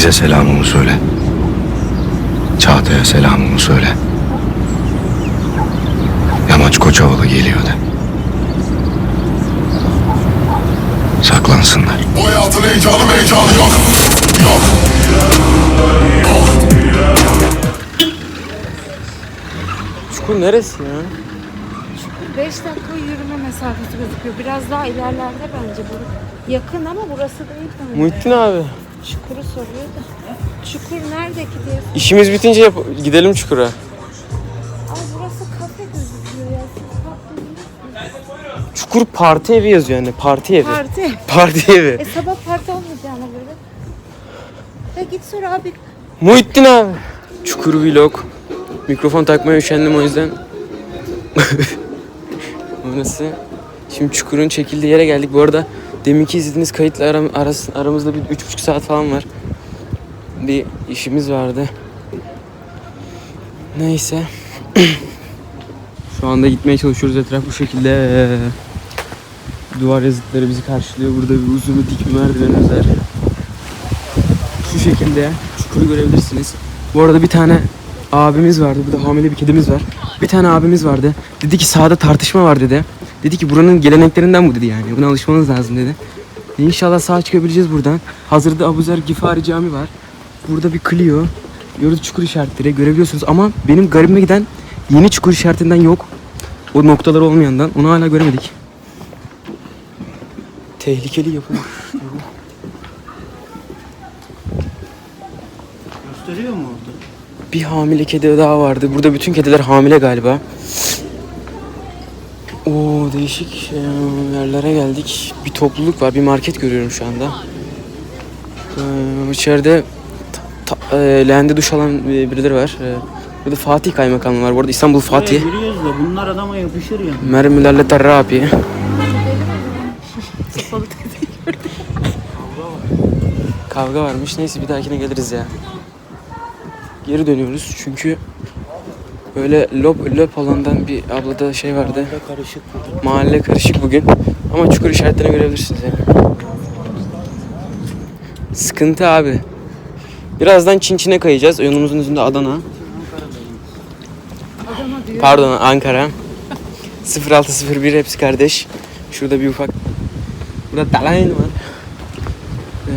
Filiz'e selamımı söyle. Çağatay'a selamımı söyle. Yamaç Koçovalı geliyor de. Saklansınlar. Bu hayatın heyecanı heyecanı yok. Yok. Çukur neresi ya? 5 dakika yürüme mesafesi gözüküyor. Biraz daha ilerlerde bence bu. Yakın ama burası değil bence. Muhittin abi. Çukuru soruyor da. Çukur nerede ki diye. İşimiz bitince yap- gidelim çukura. Ay burası kafe gözüküyor ya. Siz. Çukur parti evi yazıyor yani parti evi. Parti. Parti evi. E sabah parti olmayacağına göre. Ya git sor abi. Muhittin abi. Çukur vlog. Mikrofon takmaya üşendim o yüzden. Burası. Şimdi çukurun çekildiği yere geldik. Bu arada deminki izlediğiniz kayıtla aram, arası, aramızda bir üç buçuk saat falan var. Bir işimiz vardı. Neyse. Şu anda gitmeye çalışıyoruz. Etraf bu şekilde. Duvar yazıtları bizi karşılıyor. Burada bir uzun bir dik bir merdivenimiz var. Şu şekilde çukuru görebilirsiniz. Bu arada bir tane abimiz vardı. Burada hamile bir kedimiz var. Bir tane abimiz vardı. Dedi ki sahada tartışma var dedi. Dedi ki buranın geleneklerinden bu dedi yani. Buna alışmanız lazım dedi. İnşallah sağ çıkabileceğiz buradan. Hazırda Abuzer Gifari Cami var. Burada bir Clio. Yolu çukur işaretleri görebiliyorsunuz ama benim garibime giden yeni çukur işaretinden yok. O noktaları olmayandan. Onu hala göremedik. Tehlikeli yapı. Gösteriyor mu orada? Bir hamile kedi daha vardı. Burada bütün kediler hamile galiba. Oo değişik yerlere geldik. Bir topluluk var. Bir market görüyorum şu anda. Ee, içeride ta, ta, e, leğende duş alan birileri var. Burada Fatih Kaymakamı var. Bu arada İstanbul Fatih. Giriyoruz da bunlar adama yapışır ya. Mermilerle terapi. Kavga varmış. Neyse bir dahakine geliriz ya. Geri dönüyoruz çünkü böyle lop löp alandan bir ablada şey vardı. Burada karışık burada. Mahalle karışık bugün. Ama çukur işaretlerini görebilirsiniz yani. Sıkıntı abi. Birazdan Çinçin'e kayacağız. Yolumuzun üzerinde Adana. Pardon Ankara. 0601 hepsi kardeş. Şurada bir ufak. Burada Dalayn var. Ee,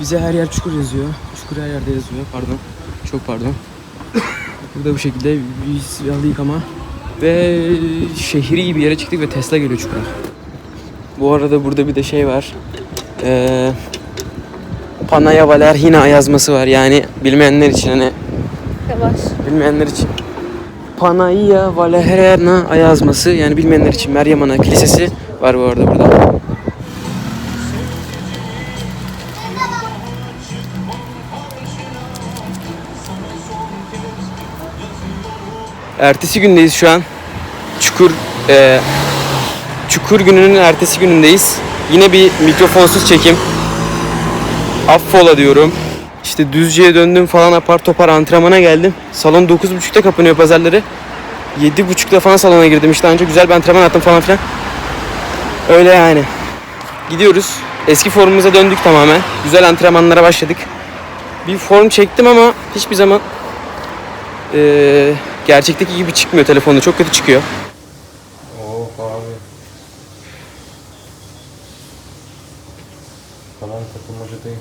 bize her yer çukur yazıyor. Çukur her yerde yazıyor. Pardon. Çok pardon. Burada bu şekilde bir silahlı yıkama. Ve şehri bir yere çıktık ve Tesla geliyor çukura. Bu arada burada bir de şey var. Ee, Panaya Valerhina yazması var. Yani bilmeyenler için hani Yavaş. bilmeyenler için. Panaya Valerhina yazması yani bilmeyenler için Meryem Ana Kilisesi var bu arada burada. Ertesi gündeyiz şu an. Çukur e, Çukur gününün ertesi günündeyiz. Yine bir mikrofonsuz çekim. Affola diyorum. İşte Düzce'ye döndüm falan apar topar antrenmana geldim. Salon 9.30'da kapanıyor pazarları. 7.30'da falan salona girdim işte anca güzel bir antrenman attım falan filan. Öyle yani. Gidiyoruz. Eski formumuza döndük tamamen. Güzel antrenmanlara başladık. Bir form çektim ama hiçbir zaman eee, gerçekteki gibi çıkmıyor telefonda. Çok kötü çıkıyor. Of abi. Tamam takılmacadayım.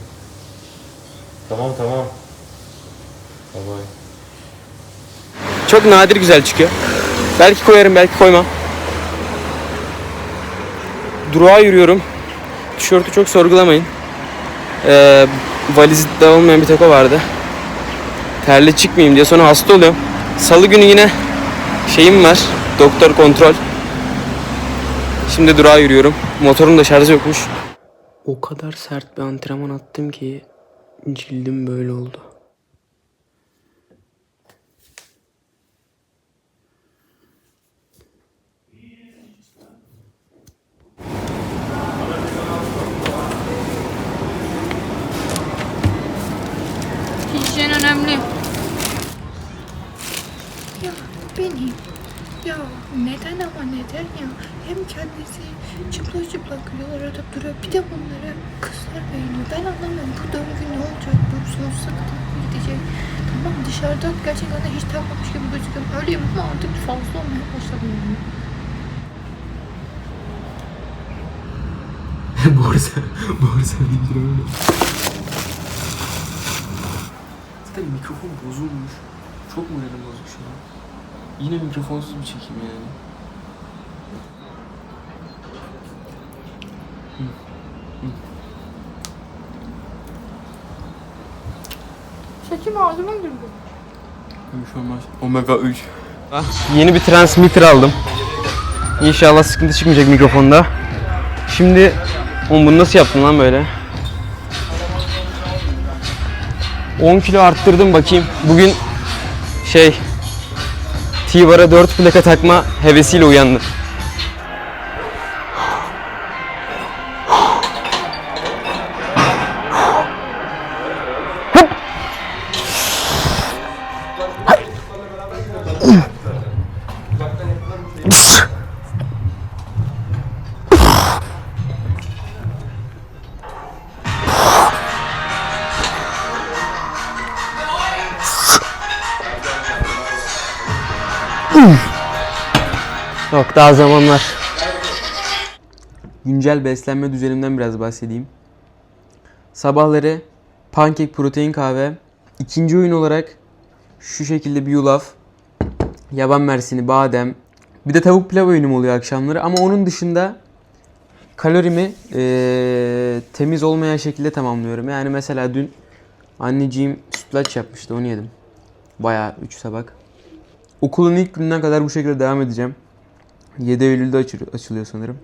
Tamam tamam. Bye bye. Çok nadir güzel çıkıyor. Belki koyarım, belki koymam. Durağa yürüyorum. Tişörtü çok sorgulamayın. Ee, valizde olmayan bir tek o vardı. Terli çıkmayayım diye sonra hasta oluyorum. Salı günü yine şeyim var. Doktor kontrol. Şimdi durağa yürüyorum. Motorun da şarjı yokmuş. O kadar sert bir antrenman attım ki cildim böyle oldu. Hijyen önemli. Ya Neden ama neden ya? Hem kendisi çıplak çıplak yollar atıp duruyor. Bir de bunları kızlar beğeniyor. Ben anlamıyorum. Bu döngü ne olacak? Bu sonsuza kadar gidecek? Tamam dışarıda gerçekten de hiç takmamış gibi gözüküyorum. Öyleyim ama artık fazla olmaya başladım yani. borsa, borsa bildirimi. Zaten mikrofon bozulmuş. Çok mu yerim bozuk şu an? Yine mikrofonsuz bir çekim yani. Saçım ağzıma girdi. Omega 3. Ah, Yeni bir transmitter aldım. İnşallah sıkıntı çıkmayacak mikrofonda. Şimdi Oğlum bunu nasıl yaptın lan böyle? 10 kilo arttırdım bakayım. Bugün şey T-Bar'a 4 plaka takma hevesiyle uyandım. Yok daha zamanlar. Güncel beslenme düzenimden biraz bahsedeyim. Sabahları pankek protein kahve. İkinci öğün olarak şu şekilde bir yulaf. Yaban mersini, badem. Bir de tavuk pilav öğünüm oluyor akşamları. Ama onun dışında kalorimi eee, temiz olmayan şekilde tamamlıyorum. Yani mesela dün anneciğim sütlaç yapmıştı onu yedim. Bayağı 3 tabak. Okulun ilk gününden kadar bu şekilde devam edeceğim. 7 Eylül'de açılıyor, sanırım.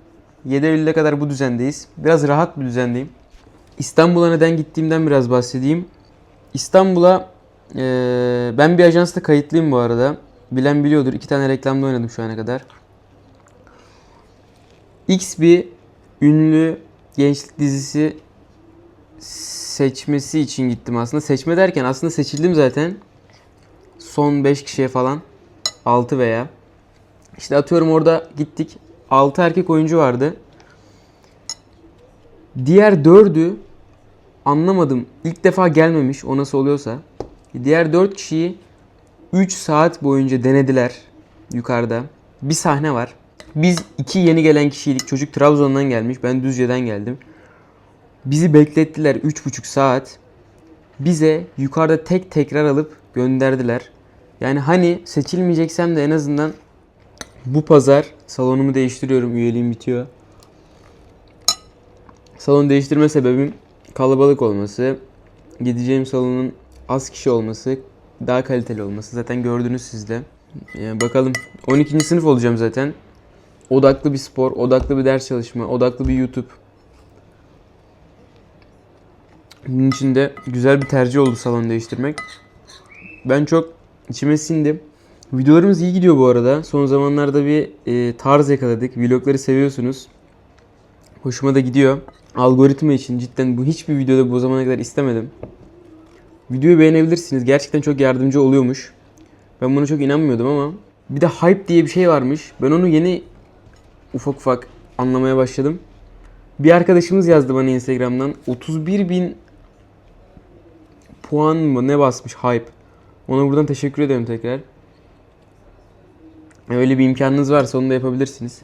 7 Eylül'e kadar bu düzendeyiz. Biraz rahat bir düzendeyim. İstanbul'a neden gittiğimden biraz bahsedeyim. İstanbul'a eee, ben bir ajansta kayıtlıyım bu arada. Bilen biliyordur. İki tane reklamda oynadım şu ana kadar. X bir ünlü gençlik dizisi seçmesi için gittim aslında. Seçme derken aslında seçildim zaten. Son 5 kişiye falan. 6 veya. İşte atıyorum orada gittik. 6 erkek oyuncu vardı. Diğer 4'ü anlamadım. İlk defa gelmemiş o nasıl oluyorsa. Diğer 4 kişiyi 3 saat boyunca denediler yukarıda. Bir sahne var. Biz iki yeni gelen kişiydik. Çocuk Trabzon'dan gelmiş. Ben Düzce'den geldim. Bizi beklettiler 3,5 saat. Bize yukarıda tek tekrar alıp gönderdiler. Yani hani seçilmeyeceksem de en azından bu pazar salonumu değiştiriyorum. Üyeliğim bitiyor. Salon değiştirme sebebim kalabalık olması, gideceğim salonun az kişi olması, daha kaliteli olması. Zaten gördünüz siz de. Yani bakalım. 12. sınıf olacağım zaten. Odaklı bir spor, odaklı bir ders çalışma, odaklı bir YouTube. Bunun için de güzel bir tercih oldu salon değiştirmek. Ben çok içime sindi. Videolarımız iyi gidiyor bu arada. Son zamanlarda bir e, tarz yakaladık. Vlogları seviyorsunuz. Hoşuma da gidiyor. Algoritma için cidden bu hiçbir videoda bu zamana kadar istemedim. Videoyu beğenebilirsiniz. Gerçekten çok yardımcı oluyormuş. Ben buna çok inanmıyordum ama bir de hype diye bir şey varmış. Ben onu yeni ufak ufak anlamaya başladım. Bir arkadaşımız yazdı bana Instagram'dan 31 bin puan mı ne basmış hype. Ona buradan teşekkür ederim tekrar. Öyle bir imkanınız varsa onu da yapabilirsiniz.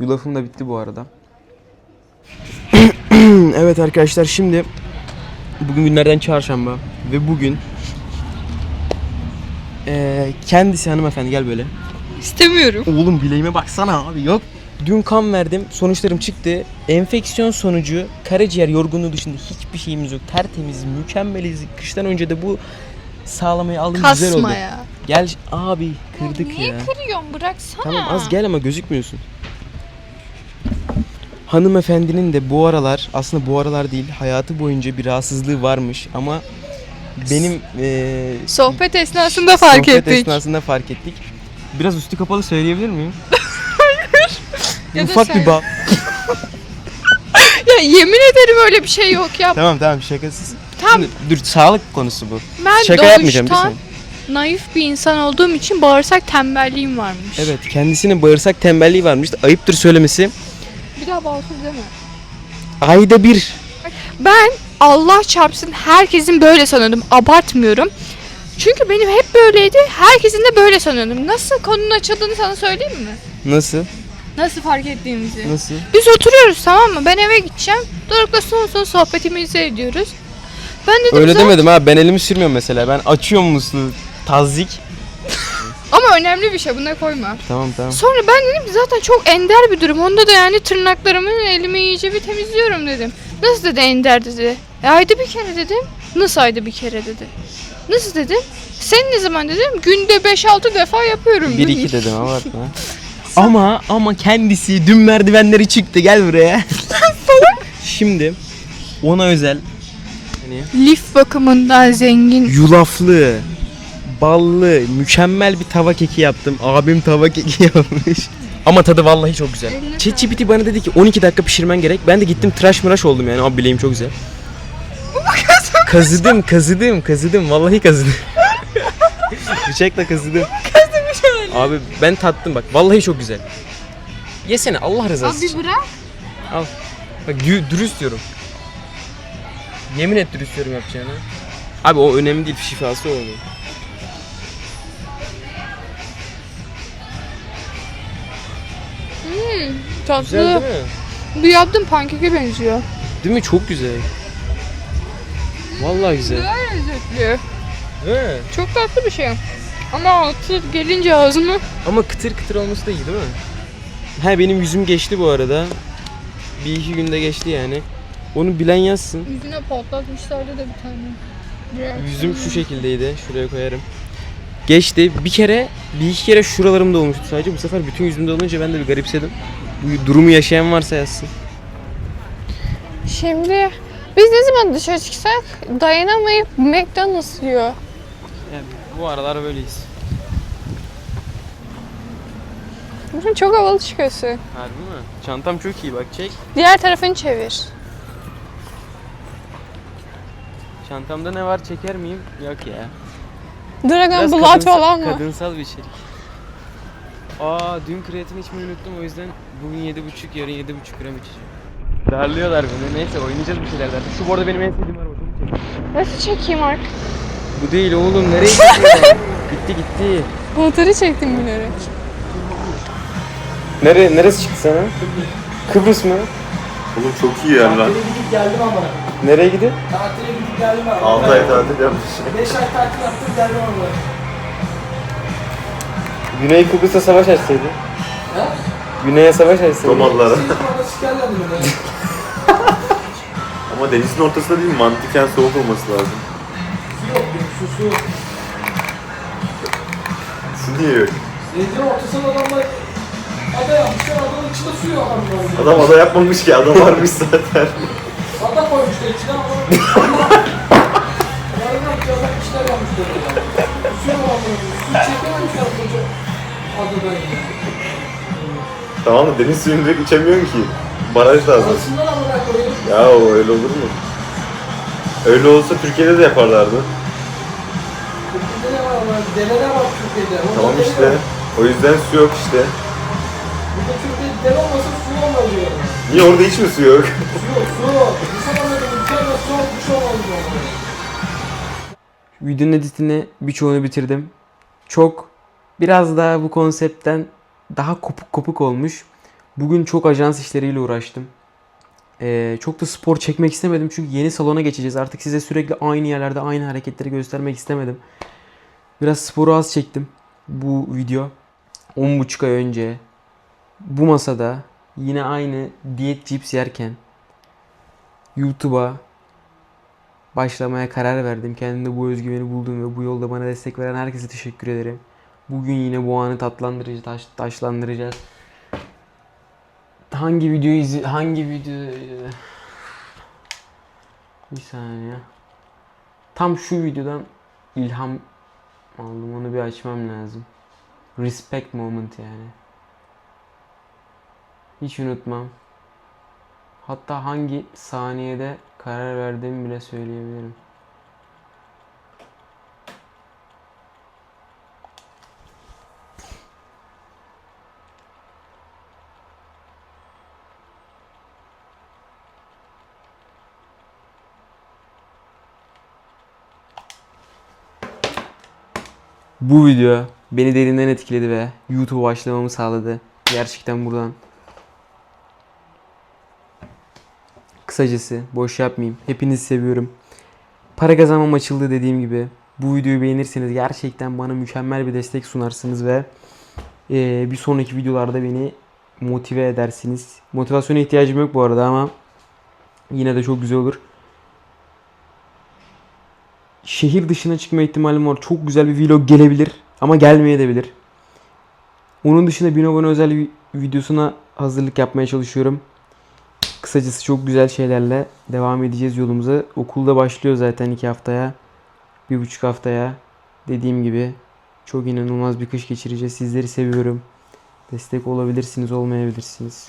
Yulafım da bitti bu arada. evet arkadaşlar şimdi bugün günlerden çarşamba ve bugün eee, kendisi hanımefendi gel böyle. İstemiyorum. Oğlum bileğime baksana abi yok. Dün kan verdim. Sonuçlarım çıktı. Enfeksiyon sonucu karaciğer yorgunluğu dışında hiçbir şeyimiz yok. Tertemiz, mükemmeliz. Kıştan önce de bu sağlamayı aldım güzel oldu. Kasma ya. Gel abi kırdık Niye ya. kırıyorsun? Bıraksana. Tamam az gel ama gözükmüyorsun. Hanımefendinin de bu aralar aslında bu aralar değil hayatı boyunca bir rahatsızlığı varmış ama benim eee Sohbet esnasında fark sohbet ettik. esnasında fark ettik. Biraz üstü kapalı söyleyebilir miyim? Ya da Ufak bir bağ. Ya yemin ederim öyle bir şey yok ya. Tamam tamam şakasız. Tam Şimdi, dur sağlık konusu bu. ben Şaka yapmayacağım bir doğuştan saniye. Naif bir insan olduğum için bağırsak tembelliğim varmış. Evet kendisinin bağırsak tembelliği varmış. Ayıptır söylemesi. Bir daha bağırsız deme. Ayda bir. Ben Allah çarpsın herkesin böyle sanıyordum. Abartmıyorum. Çünkü benim hep böyleydi. Herkesin de böyle sanıyordum. Nasıl konunun açıldığını sana söyleyeyim mi? Nasıl? Nasıl fark ettiğimizi. Nasıl? Biz oturuyoruz tamam mı? Ben eve gideceğim. Doruk'la son son sohbetimizi ediyoruz. Ben dedim Öyle zaten- demedim ha ben elimi sürmüyorum mesela. Ben açıyorum musluğu. Tazik. Ama önemli bir şey buna koyma. Tamam tamam. Sonra ben dedim ki zaten çok ender bir durum. Onda da yani tırnaklarımı elimi iyice bir temizliyorum dedim. Nasıl dedi ender dedi. E ayda bir kere dedim. Nasıl ayda bir kere dedi. Nasıl dedim. Sen ne zaman dedim. Günde 5-6 defa yapıyorum. Bir iki dedim abartma. ama ama kendisi dün merdivenleri çıktı gel buraya. Şimdi ona özel hani Lif bakımından zengin. yulaflı, ballı, mükemmel bir tava keki yaptım. Abim tava keki yapmış. Ama tadı vallahi çok güzel. ChatGPT bana dedi ki 12 dakika pişirmen gerek. Ben de gittim tıraş mıraş oldum yani. Abi bileğim çok güzel. Kazıdım, kazıdım, kazıdım. Vallahi kazıdım. Bıçakla kazıdım. Abi ben tattım bak. Vallahi çok güzel. Yesene Allah rızası için. Abi bırak. Al. Bak dü- dürüst diyorum. Yemin et dürüst diyorum yapacağını. Abi o önemli değil şifası o onun. Tatlı. Güzel değil mi? Bu yaptığım pankeke benziyor. Değil mi? Çok güzel. Vallahi güzel. Güzel lezzetli. Mi? Çok tatlı bir şey. Ama altı gelince ağzıma Ama kıtır kıtır olması da iyi değil mi? He benim yüzüm geçti bu arada. Bir iki günde geçti yani. Onu bilen yazsın. yüzüne patlatmışlardı da bir tane. Biraz. Yüzüm şu şekildeydi. Şuraya koyarım. Geçti. Bir kere, bir iki kere şuralarımda olmuştu sadece. Bu sefer bütün yüzümde olunca ben de bir garipsedim. Bu durumu yaşayan varsa yazsın. Şimdi biz ne zaman dışarı çıksak dayanamayıp McDonald's yiyor. Yani bu aralar böyleyiz. Bugün çok havalı çıkıyorsun. Harbi mi? Çantam çok iyi bak çek. Diğer tarafını çevir. Çantamda ne var çeker miyim? Yok ya. Dragon Biraz Blood kadınsal- falan mı? Kadınsal bir içerik. Aa dün kreatin içmeyi unuttum o yüzden bugün 7.5 yarın 7.5 gram içeceğim. Darlıyorlar beni. Neyse oynayacağız bir şeyler zaten. Şu bu arada benim en sevdiğim araba. Çabuk çek. Nasıl çekeyim Ark? Bu değil oğlum nereye gidiyor? gitti gitti. Motoru çektim bilerek. Nere, neresi çıktı sana? Kıbrıs mı? Oğlum çok iyi yer lan. Nereye gidip? 6 ay tatil yapmış. Güney Kıbrıs'a savaş açsaydı. Güney'e savaş açsaydı. Romalılara. Ama denizin ortasında değil mantıken soğuk olması lazım. Su niye yok? Denizin ortasında adamlar ada yapmışlar, adanın içinde su yok adamlar. Adam ada yapmamış ki adam varmış zaten. Ada koymuşlar içine ama... Yarın yapacaklar işler yapmışlar. Su yok adamlar. Su çekememişler koca adadan tamam da deniz suyunu direkt içemiyorsun ki. Baraj lazım. Arasından amına koyayım. Ya o öyle olur mu? Öyle olsa Türkiye'de de yaparlardı. Türkiye'de ne var ama? Delere var Türkiye'de. Orada Tamam dere işte. O yüzden su yok işte. Dere olmasa su olmaz diyor. Niye orada hiç mi su yok? Su yok, su yok. İnsan anladı, ülkede su yok, bir şey olmaz diyor. Videonun editini birçoğunu bitirdim. Çok biraz daha bu konseptten daha kopuk kopuk olmuş. Bugün çok ajans işleriyle uğraştım. Ee, çok da spor çekmek istemedim çünkü yeni salona geçeceğiz. Artık size sürekli aynı yerlerde aynı hareketleri göstermek istemedim. Biraz sporu az çektim bu video. 10.5 ay önce bu masada yine aynı diyet cips yerken YouTube'a başlamaya karar verdim. Kendimde bu özgüveni buldum ve bu yolda bana destek veren herkese teşekkür ederim. Bugün yine bu anı tatlandıracağız, taş, taşlandıracağız. Hangi videoyu izle hangi video bir saniye. Tam şu videodan ilham aldım. Onu bir açmam lazım. Respect moment yani. Hiç unutmam. Hatta hangi saniyede karar verdiğimi bile söyleyebilirim. Bu video beni derinden etkiledi ve YouTube başlamamı sağladı. Gerçekten buradan Kısacası boş yapmayayım. Hepinizi seviyorum. Para kazanmam açıldı dediğim gibi. Bu videoyu beğenirseniz gerçekten bana mükemmel bir destek sunarsınız ve eee, bir sonraki videolarda beni motive edersiniz. Motivasyona ihtiyacım yok bu arada ama yine de çok güzel olur. Şehir dışına çıkma ihtimalim var. Çok güzel bir vlog gelebilir ama gelmeyebilir. Onun dışında Binogon özel vi- videosuna hazırlık yapmaya çalışıyorum. Kısacası çok güzel şeylerle devam edeceğiz yolumuza. Okulda başlıyor zaten iki haftaya. Bir buçuk haftaya. Dediğim gibi çok inanılmaz bir kış geçireceğiz. Sizleri seviyorum. Destek olabilirsiniz, olmayabilirsiniz.